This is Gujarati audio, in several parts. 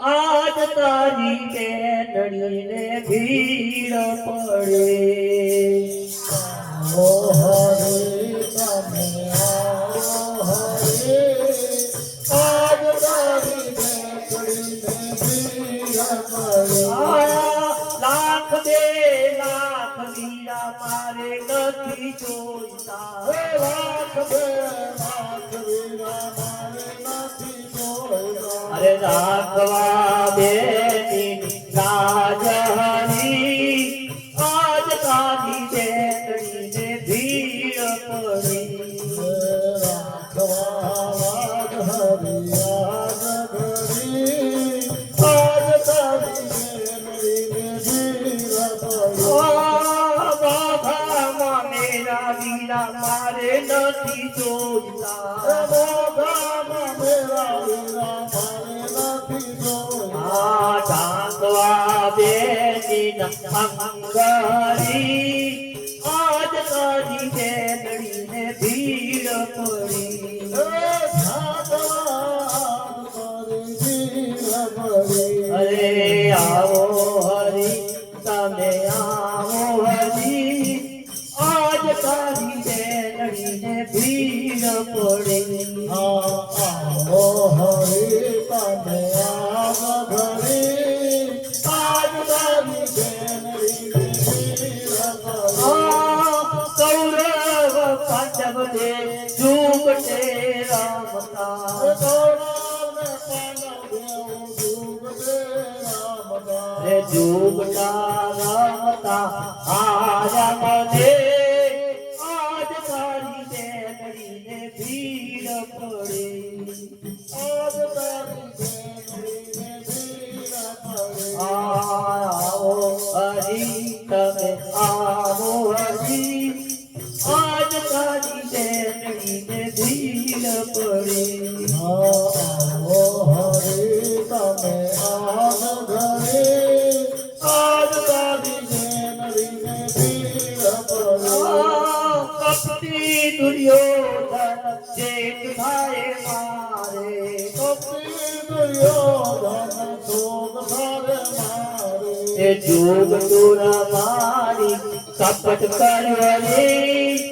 આજ તારી બેનડીને ભીડ પડે. ઓ હરે તમે હરે. આજ તારી બેકડીને ભીડ પડે. લાખ મારે નથી જોઈતા. લાખ અરે રાખવા લાજ હરી આજ તારી બેનડીને ભીડ પડી રાખવા હરિયાદ ઘડી આજ તારી મારે નથી જોઈતા અંગરી આજ તારી બેનડીને ભીડ પડી અરે આવો હરી તમે આવો જુગટે રામતા રે જુગટા રામતા આજા જોગ તોરા મારી કપટ કરવરી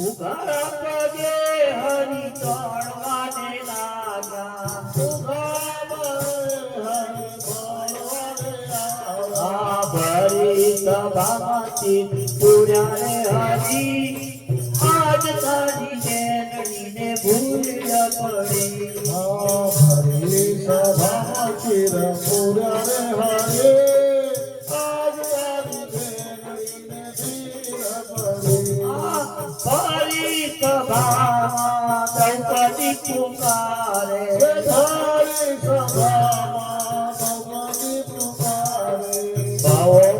ઉઘાડા પગે હરી તોડવાને લાગ્યા. આ ભરી સભામાંથી પૂર્યા હરી આજ તારી બેનડીને ભૂલ પડી Oh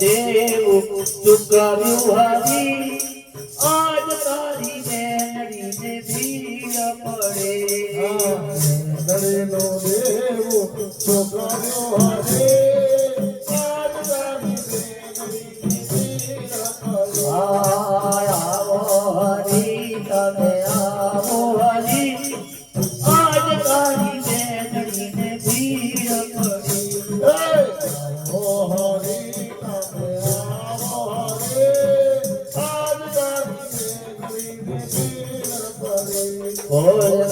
યાદ તું પૂર્ણ હરી? આજ તારી બેનડીને ભીડ પડી. બેનડીનું દેવું દેવો છોકરો હરે? તારી